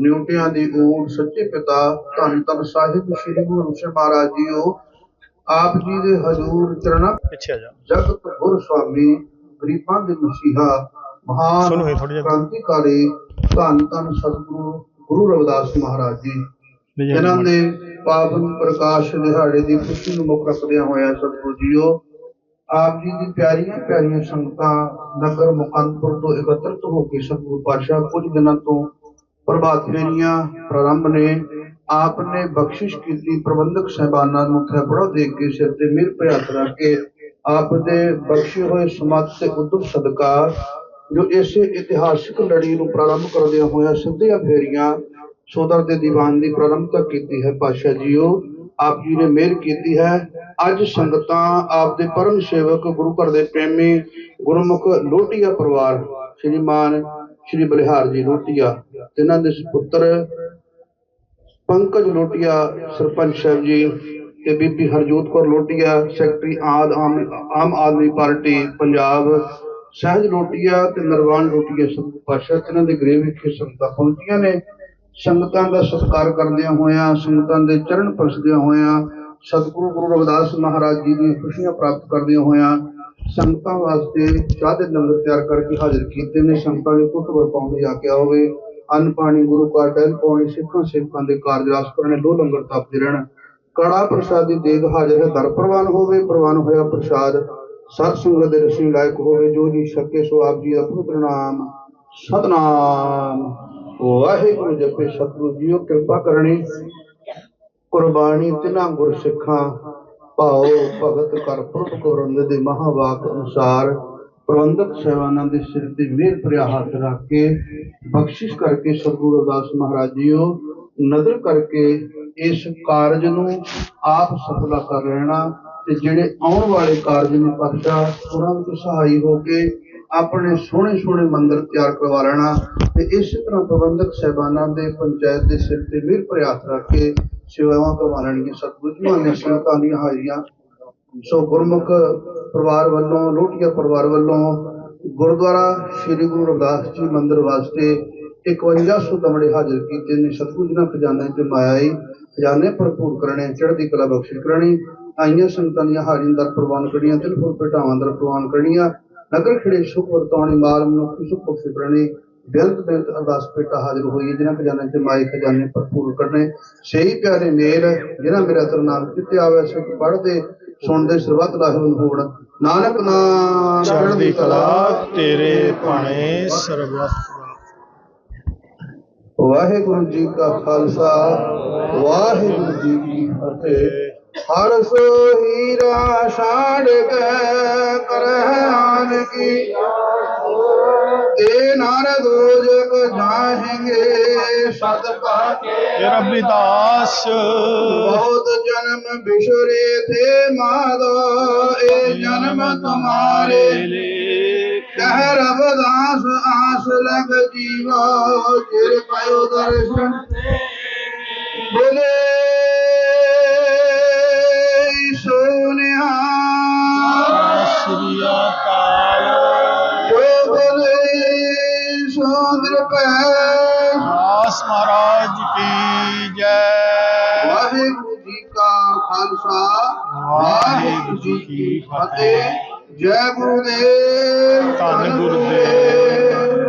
ਨਿਉਟਿਆਂ ਦੀ ਊੜ ਸੱਚੇ ਪਿਤਾ ਧੰਨ ਧੰਨ ਸਾਹਿਬ ਸ੍ਰੀ ਗੁਰੂ ਸਾਹਿਬ ਮਹਾਰਾਜ ਜੀਓ ਆਪ ਜੀ ਦੇ ਹਜ਼ੂਰ ਚਰਨਾਂ ਪਿੱਛੇ ਜਾ। ਜਗਤ ਗੁਰ ਸੁਆਮੀ ਗਰੀਬਾਂ ਦੇ ਮਸੀਹਾ ਮਹਾਨ। ਕ੍ਰਾਂਤੀਕਾਰੀ ਧੰਨ ਧੰਨ ਸਤਿਗੁਰੂ ਗੁਰੂ ਰਵਿਦਾਸ ਮਹਾਰਾਜ ਜੀ। ਜਿਨ੍ਹਾਂ ਦੇ ਪਾਵਨ ਪ੍ਰਕਾਸ਼ ਦਿਹਾੜੇ ਦੀ ਖੁਸ਼ੀ ਨੂੰ ਮੁੱਖ ਰੱਖਦਿਆਂ ਹੋਇਆ ਸਤਿਗੁਰੂ ਜੀਓ ਆਪ ਜੀ ਦੀ ਪਿਆਰੀਆਂ ਪਿਆਰੀਆਂ ਸੰਗਤਾਂ ਨਗਰ ਮੁਕੰਦਪੁਰ ਤੋਂ ਇਕੱਤਰਤ ਹੋ ਕੇ ਸਤਿਗੁਰੂ ਪਾਤਸ਼ਾਹ ਕੁਝ ਦਿਨਾਂ ਤੋਂ ਪ੍ਰਭਾਤ ਫੇਰੀਆਂ ਪ੍ਰਾਰੰਭ ਨੇ ਆਪ ਨੇ ਬਖਸ਼ਿਸ਼ ਕੀਤੀ ਪ੍ਰਬੰਧਕ ਸਹਿਬਾਨਾਂ ਨੂੰ ਥੈਪੜਾ ਦੇ ਕੇ ਸਿਰ ਤੇ ਮਿਹਰ ਭਰਿਆ ਹੱਥ ਰੱਖ ਕੇ ਆਪ ਦੇ ਬਖਸ਼ੇ ਹੋਏ ਸਮਤ ਤੇ ਉਦਮ ਸਦਕਾ ਜੋ ਇਸੇ ਇਤਿਹਾਸਿਕ ਲੜੀ ਨੂੰ ਪ੍ਰਾਰੰਭ ਕਰਦਿਆਂ ਹੋਇਆ ਸਿੱਧੀਆਂ ਫੇਰੀਆਂ ਸੋਦਰ ਦੇ ਦੀਵਾਨ ਦੀ ਪ੍ਰਾਰੰਭਤਾ ਕੀਤੀ ਹੈ। ਪਾਤਸ਼ਾਹ ਜੀਓ, ਆਪ ਜੀ ਨੇ ਮਿਹਰ ਕੀਤੀ ਹੈ। ਅੱਜ ਸੰਗਤਾਂ ਆਪ ਦੇ ਪਰਮ ਸੇਵਕ ਗੁਰੂ ਘਰ ਦੇ ਪ੍ਰੇਮੀ ਗੁਰਮੁਖ ਲੋਟੀਆ ਪਰਿਵਾਰ, ਸ਼੍ਰੀਮਾਨ ਸ਼੍ਰੀ ਬਲਿਹਾਰ ਜੀ ਲੋਟੀਆ ਜਿਨ੍ਹਾਂ ਦੇ ਪੁੱਤਰ ਪੰਕਜ ਲੋਟੀਆ, ਸਰਪੰਚ ਸਾਹਿਬ ਜੀ ਤੇ ਬੀਬੀ ਹਰਜੋਤ ਕੌਰ ਲੋਟੀਆ, ਸੈਕਟਰੀ ਆਦ ਆਮ ਆਦਮੀ ਪਾਰਟੀ, ਪੰਜਾਬ, ਸਹਿਜ ਲੋਟੀਆ ਤੇ ਨਰਵਾਨ ਲੋਟੀਆ ਸਭ ਪਾਸ਼ਾ ਇਹਨਾਂ ਦੇ ਗ੍ਰਹਿ ਵਿਖੇ ਸੰਗਤਾਂ ਪਹੁੰਚੀਆਂ ਨੇ। ਸੰਗਤਾਂ ਦਾ ਸਤਿਕਾਰ ਕਰਦਿਆਂ ਹੋਇਆਂ, ਸੰਗਤਾਂ ਦੇ ਚਰਨ ਪਰਸਦਿਆਂ ਹੋਇਆਂ, ਸਤਿਗੁਰੂ ਗੁਰੂ ਰਵਿਦਾਸ ਮਹਾਰਾਜ ਜੀ ਦੀਆਂ ਖੁਸ਼ੀਆਂ ਪ੍ਰਾਪਤ ਕਰਦਿਆਂ ਹੋਇਆਂ ਸੰਗਤਾਂ ਵਾਸਤੇ ਚਾਹ ਦੇ ਲੰਗਰ ਤਿਆਰ ਕਰਕੇ ਹਾਜ਼ਰ ਕੀਤੇ ਨੇ। ਸੰਗਤਾਂ ਦੇ ਟੁੱਟ ਵਰਤਾਉਣ ਦੀ ਆਗਿਆ ਹੋਵੇ ਅੰਨ ਪਾਣੀ ਗੁਰੂ ਕਾ ਟਹਿਲ ਪਾਉਣੀ ਸਿੱਖਾਂ ਸੇਵਕਾਂ ਦੇ ਕਾਰਜ ਰਾਸ ਕਰਨੇ ਦੋ ਲੰਗਰ ਤਪਦੇ ਰਹਿਣ। ਕੜਾ ਪ੍ਰਸ਼ਾਦੀ ਦੀ ਦੇਗ ਹਾਜ਼ਰ ਹੈ, ਦਰ ਪ੍ਰਵਾਨ ਹੋਵੇ, ਪ੍ਰਵਾਨ ਹੋਇਆ ਪ੍ਰਸਾਦ। ਸਤ ਸੰਗਤ ਦੇ ਰਸੀ ਲਾਇਕ ਹੋਵੇ, ਜੋ ਜੀ ਛਕੇ ਸੋ ਆਪ ਜੀ ਦਾ ਪਵਿੱਤਰ ਨਾਮ ਸਤਨਾਮ। ਵਾਹਿਗੁਰੂ ਜਪੇ ਸਤਿਗੁਰੂ ਜੀਓ, ਕਿਰਪਾ ਕਰਨੀ। ਕੁਰਬਾਨੀ ਤਿਨਾਂ ਗੁਰ ਸਿੱਖਾਂ ਭਾਉ ਭਗਤ ਕਰ ਪੁਰਖ ਗੋਰੰਦ ਦੇ ਮਹਾਵਾਕ ਅਨੁਸਾਰ। ਪ੍ਰਬੰਧਕ ਸਾਹਿਬਾਨਾਂ ਦੇ ਸਿਰ ਤੇ ਮਿਹਰ ਭਰਿਆ ਹੱਥ ਰੱਖ ਕੇ ਬਖਸ਼ਿਸ਼ ਕਰਕੇ ਸਤਿਗੁਰੂ ਅਰਦਾਸ ਮਹਾਰਾਜ ਜੀਓ ਨਜ਼ਰ ਕਰਕੇ ਇਸ ਕਾਰਜ ਨੂੰ ਆਪ ਸਫਲਾ ਕਰ ਲੈਣਾ ਤੇ ਜਿਹੜੇ ਆਉਣ ਵਾਲੇ ਕਾਰਜ ਨੇ ਪਾਤਸ਼ਾਹ ਉਹਨਾਂ ਵਿੱਚ ਸਹਾਈ ਹੋ ਕੇ ਆਪਣੇ ਸੋਹਣੇ ਸੋਹਣੇ ਮੰਦਰ ਤਿਆਰ ਕਰਵਾ ਲੈਣਾ ਤੇ ਇਸੇ ਤਰ੍ਹਾਂ ਪ੍ਰਬੰਧਕ ਸਹਿਬਾਨਾਂ ਦੇ ਪੰਚਾਇਤ ਦੇ ਸਿਰ ਤੇ ਮਿਹਰ ਭਰਿਆ ਹੱਥ ਰੱਖ ਕੇ ਸੇਵਾਵਾਂ ਕਰਵਾ ਲੈਣਗੇ। ਸਤਿਗੁਰੂ ਜੀ ਦੀਆਂ ਸੰਗਤਾਂ ਦੀਆਂ ਹਾਜ਼ਰੀਆਂ ਸੋ ਗੁਰਮੁਖ ਪਰਿਵਾਰ ਵੱਲੋਂ ਲੋਟੀਆ ਪਰਿਵਾਰ ਵੱਲੋਂ ਗੁਰਦੁਆਰਾ ਸ੍ਰੀ ਗੁਰੂ ਰਵਿਦਾਸ ਜੀ ਮੰਦਿਰ ਵਾਸਤੇ 5100 ਦਮੜੇ ਹਾਜ਼ਰ ਕੀਤੇ ਨੇ। ਸਤਿਗੁਰੂ ਜੀ ਨਾਲ ਖਜ਼ਾਨੇ ਤੇ ਮਾਇਆ ਖਜ਼ਾਨੇ ਭਰਪੂਰ ਕਰਨੇ, ਚੜ੍ਹਦੀ ਕਲਾ ਬਖਸ਼ਿਸ਼ ਕਰਨੀ, ਆਈਆਂ ਸੰਗਤਾਂ ਦੀਆਂ ਹਾਜ਼ਰੀਆਂ ਦਰ ਪ੍ਰਵਾਨ ਕਰਨੀਆਂ ਤਿਲਪੁਰ ਭੇਟਾਵਾਂ ਦਰ ਪ੍ਰਵਾਨ ਕਰਨੀਆਂ, ਨਗਰ ਖੜੇ ਸੁਖ ਵਰਤਾਉਣੀ, ਮਾਲ ਮਨੁੱਖੀ ਸੁਖ ਬਖਸ਼ਿਸ਼ ਕਰਨੀ ਬੇਅੰਤ ਬੇਅੰਤ ਅਰਦਾਸ ਭੇਟਾ ਹਾਜ਼ਰ ਹੋਈ ਹੈ, ਜਿਨ੍ਹਾਂ ਖਜ਼ਾਨੇ ਤੇ ਮਾਈ ਖਜ਼ਾਨੇ ਭਰਪੂਰ ਕਰਨੇ। ਸਹੀ ਪਿਆਰੇ ਮੇਰ ਜਿਨ੍ਹਾਂ ਮੇਰਾ ਤਰ ਨਾਮ ਕਿਤੇ ਆਵੇ ਸਿੱਖ ਪੜ੍ਹਦੇ ਸੁਣਦੇ ਸਰਬਤ ਲਾਹੂ ਹੋੜ। ਨਾਨਕ ਨਾਮ ਚੜ੍ਹਦੀ ਕਲਾ ਤੇਰੇ ਭਾਣੇ ਸਰਬਤ ਵਾਹਿਗੁਰੂ ਜੀ ਕਾ ਖਾਲਸਾ ਵਾਹਿਗੁਰੂ ਜੀ ਕੀ ਫਤਿਹ। ਹਰ ਸੋ ਹੀਰਾ ਛਾੜ ਕੇ ਕਰਹਾਨ ਕੀ ਤੇ ਨਾਰ ਜਗ ਜਾਹਗੇ ਸਤ ਪਾ ਰੱਬੀ ਦਾਸ ਬਹੁਤ बिछुरे थे माधो ए जन्म तुम्हारे कह रब दास आस लग जीवो चिर पयो दर्शन बोले सोनिया श्री अकाल जो बोले सोन पे महाराज की जय ਖਾਲਸਾ ਵਾਹਿਗੁਰੂ ਜੀ ਕੀ ਫਤਿਹ। ਜੈ ਗੁਰੂਦੇਵ ਧੰਨ ਗੁਰੂਦੇਵ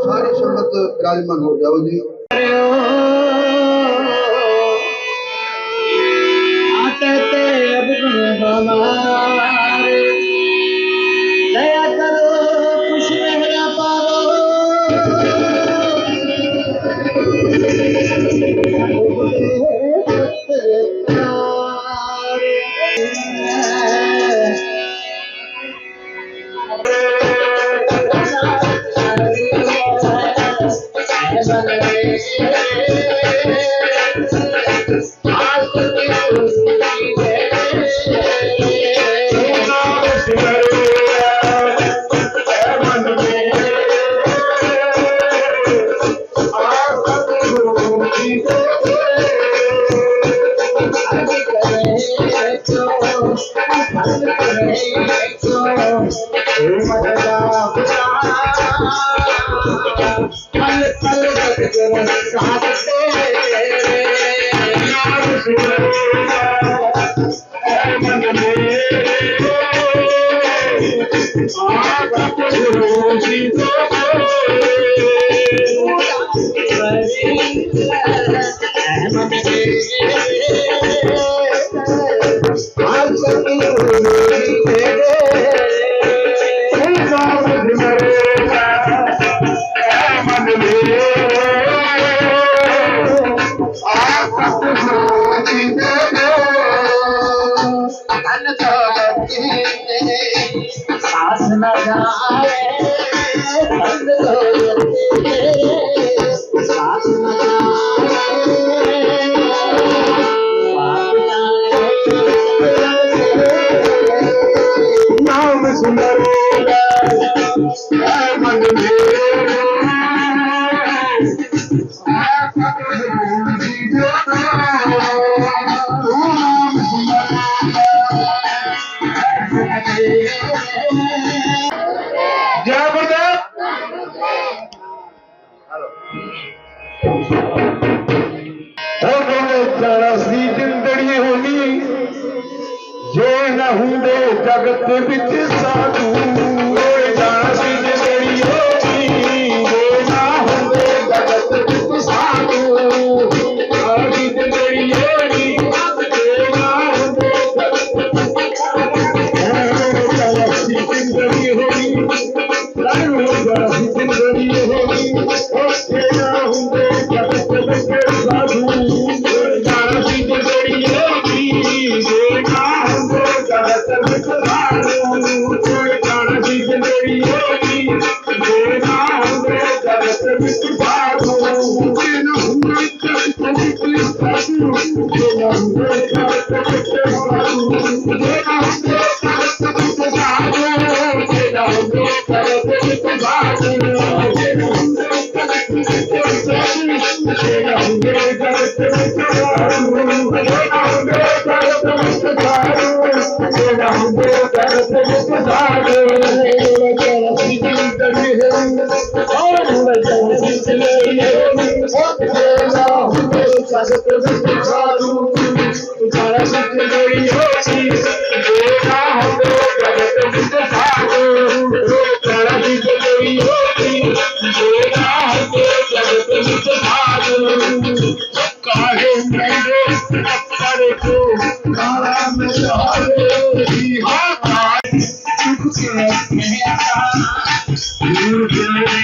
ਸਾਰੀ ਸੰਗਤ ਬਿਰਾਜਮਾਨ ਹੋ ਜਾਓ ਜੀ। ਆਤੇ ਤੇ ਅਬਗਣ ਵਾਲਾ पल कहा सकते हैं ਹੋ ਜਾਣਾ ਸੀ ਜਿੰਦੜੀ ਹੋਣੀ। ਜੇ ਨਾ ਹੁੰਦੇ ਜਗਤ ਵਿੱਚ ਸਾਧੂ। Beautiful.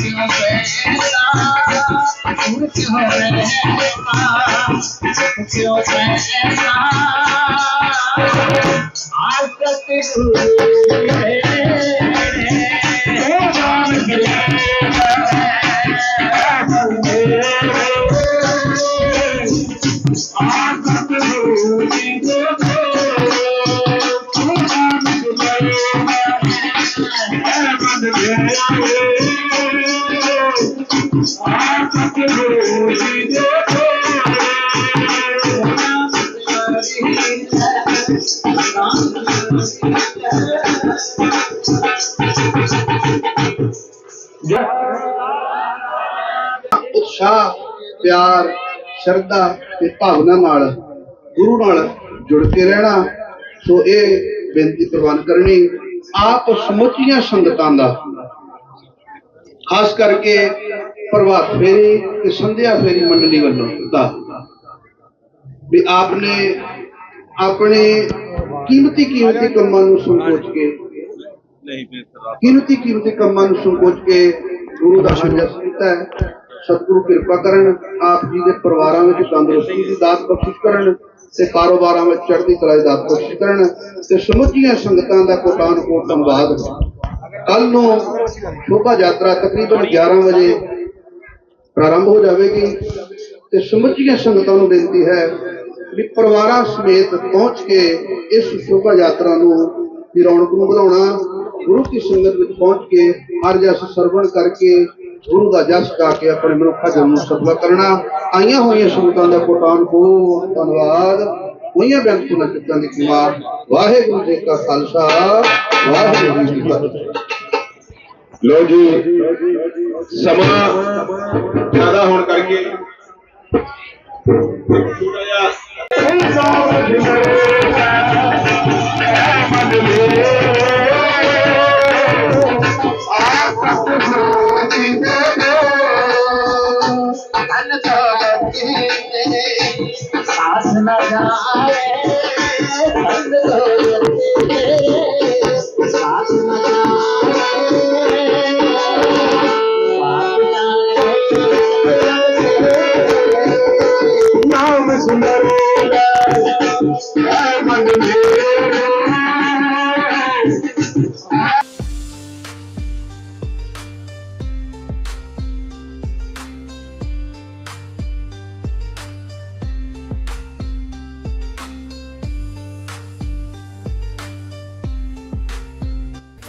क्यों पैसा तू क्यों रहता क्यों पैसा आज तक तू ਉਤਸ਼ਾਹ ਪਿਆਰ ਸ਼ਰਧਾ ਤੇ ਭਾਵਨਾ ਨਾਲ ਗੁਰੂ ਨਾਲ ਜੁੜ ਕੇ ਰਹਿਣਾ ਸੋ ਇਹ ਬੇਨਤੀ ਪ੍ਰਵਾਨ ਕਰਨੀ ਆਪ ਸਮੁੱਚੀਆਂ ਸੰਗਤਾਂ ਦਾ। ਖਾਸ ਕਰਕੇ ਪ੍ਰਭਾਤ ਫੇਰੀ ਤੇ ਸੰਧਿਆ ਫੇਰੀ ਮੰਡਲੀ ਵੱਲੋਂ ਦਾ। ਵੀ ਆਪਨੇ ਆਪਣੇ ਕੀਮਤੀ ਕੀਮਤੀ ਕੰਮਾਂ ਨੂੰ ਸੰਕੋਚ ਕੇ ਨਹੀਂ ਕੀਮਤੀ ਕੀਮਤੀ ਕੰਮਾਂ ਨੂੰ ਸੰਕੋਚ ਕੇ ਗੁਰੂ ਦਾ ਕੀਤਾ ਹੈ। ਸਤਿਗੁਰੂ ਕਿਰਪਾ ਕਰਨ, ਆਪ ਜੀ ਦੇ ਪਰਿਵਾਰਾਂ ਵਿੱਚ ਤੰਦਰੁਸਤੀ ਦੀ ਦਾਤ ਬਖਸ਼ਿਸ਼ ਕਰਨ ਤੇ ਕਾਰੋਬਾਰਾਂ ਵਿੱਚ ਚੜ੍ਹਦੀ ਕਲਾ ਦੀ ਦਾਤ ਬਖਸ਼ਿਸ਼ ਕਰਨ ਤੇ ਸਮੁੱਚੀਆਂ ਸੰਗਤਾਂ ਦਾ ਕੋਟਾਨ ਕੋਟ ਧੰਨਵਾਦ। ਕੱਲ ਨੂੰ ਸ਼ੋਭਾ ਯਾਤਰਾ ਤਕਰੀਬਨ 11 ਵਜੇ ਪ੍ਰਾਰੰਭ ਹੋ ਜਾਵੇਗੀ ਤੇ ਸਮੁੱਚੀਆਂ ਸੰਗਤਾਂ ਨੂੰ ਬੇਨਤੀ ਹੈ ਵੀ ਪਰਿਵਾਰਾਂ ਸਮੇਤ ਪਹੁੰਚ ਕੇ ਇਸ ਸ਼ੋਭਾ ਯਾਤਰਾ ਨੂੰ ਦੀ ਰੌਣਕ ਨੂੰ ਵਧਾਉਣਾ, ਗੁਰੂ ਕੀ ਸੰਗਤ ਵਿੱਚ ਪਹੁੰਚ ਕੇ ਹਰ ਜਸ ਸਰਵਣ ਕਰਕੇ ਗੁਰੂ ਦਾ ਜਸ ਗਾ ਕੇ ਆਪਣੇ ਮਨੁੱਖਾ ਜਨਮ ਨੂੰ ਸਫਲਾ ਕਰਨਾ। ਆਈਆਂ ਹੋਈਆਂ ਸੰਗਤਾਂ ਦਾ ਕੋਟਾਨ ਕੋ ਧੰਨਵਾਦ। ਹੋਈਆਂ ਬੇਨਤੀ ਨਾਲ ਚਿੱਤਾਂ ਦੀ ਕੀਮਾ ਵਾਹਿਗੁਰੂ ਜੀ ਕਾ ਖਾਲਸਾ। ਵਾਹਿਗੁਰੂ ਜੀ ਕੀ ਫਤਿਹ। ਲੋ ਜੀ, ਸਮਾਂ ਜ਼ਿਆਦਾ ਹੋਣ ਕਰਕੇ Hare